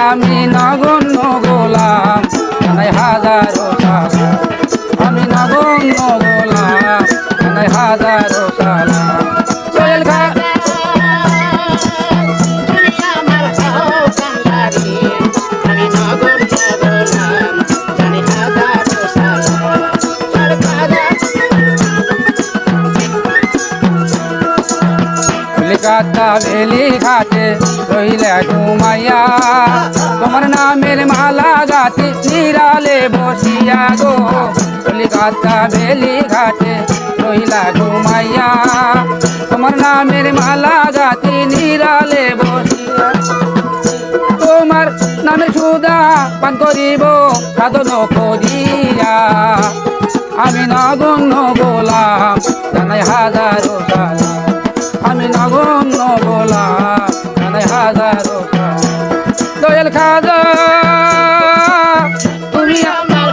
আমি নগণ্য গোলাম কলিকাতা বেলি ঘাটে রইলে ঘুমাইয়া। তোমার নামের মালা গাতে নিরালে বসিয়া গো। কলিকাতা বেলি ঘাটে রইলা ঘুমাইয়া। তোমার নামের মালা গাতে নিরালে বসিয়া। তোমার নামে সুদা পান করিব, সাধন করিয়া। আমি নগণ্য গোলাম, জানাই হাজারো আমি নগণ্য গোলাম জানাই হাজারো দয়াল খাজা তুমি আমার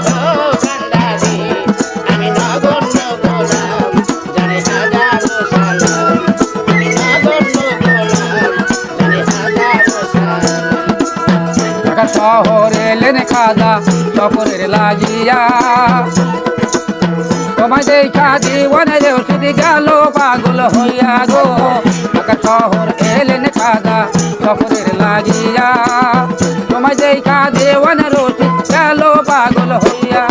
আমি নগণ্য গোলাম জানি হাজারো সালাম আমি নগণ্য গোলাম জানি হাজারো সালাম শহরে এলেন খাজা শহরের লাগিয়া। তোমায় দেখা জীবনে ওষুধ গেল, পাগল হইয়া গো। শহর এলেন খাজা শহরের লাগিয়া। তোমায় দেখা জীবনের ওষুধ গেল, পাগল হইয়া।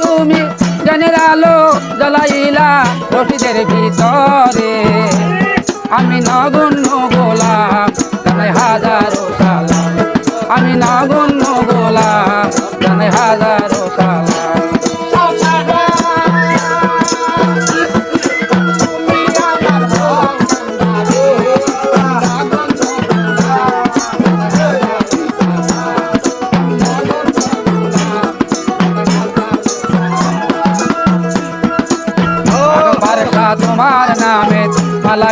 তুমি জানের আলো জ্বলাইলা রশিদের ভিতরে। আমি নগণ্য গোলাম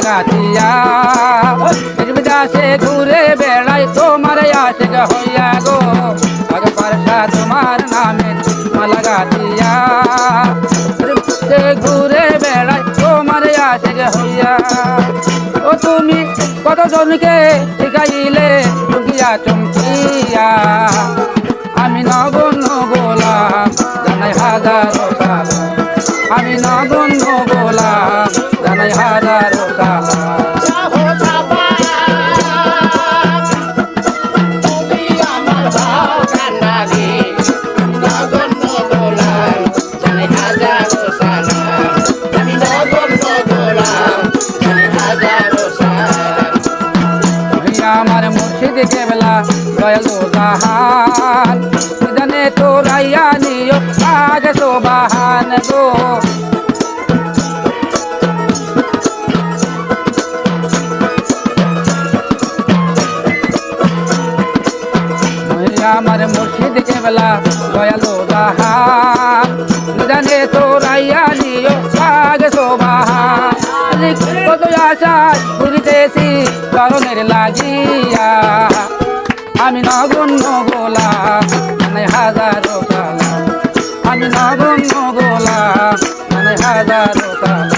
গাছিয়া দাসে ঘুরে বেড়াই তোমার আসে হইয়া গো। আগে বারসা তোমার নামে মালা গাছিয়া সে ঘুরে বেড়াই তোমার আসে হইয়া। ও তুমি কত জনকে শিখাইলে চুকিয়া চমকিয়া। আমি নগণ্য গোলাম জানাই হাজারো দয়াল জাহান জানে তো রাইয়া নিও আগে সোবাহান গো হইয়া আমার মুর্শিদ কেবলা দয়াল জাহান জানে তো রাইয়া নিও আগে সোবাহান কত আশা ঘুরিতেছি চরণের লাগিয়া আমি নগণ্য গোলাম মানে হাজারো কালা আমি নগণ্য গোলাম মানে হাজারো সালাম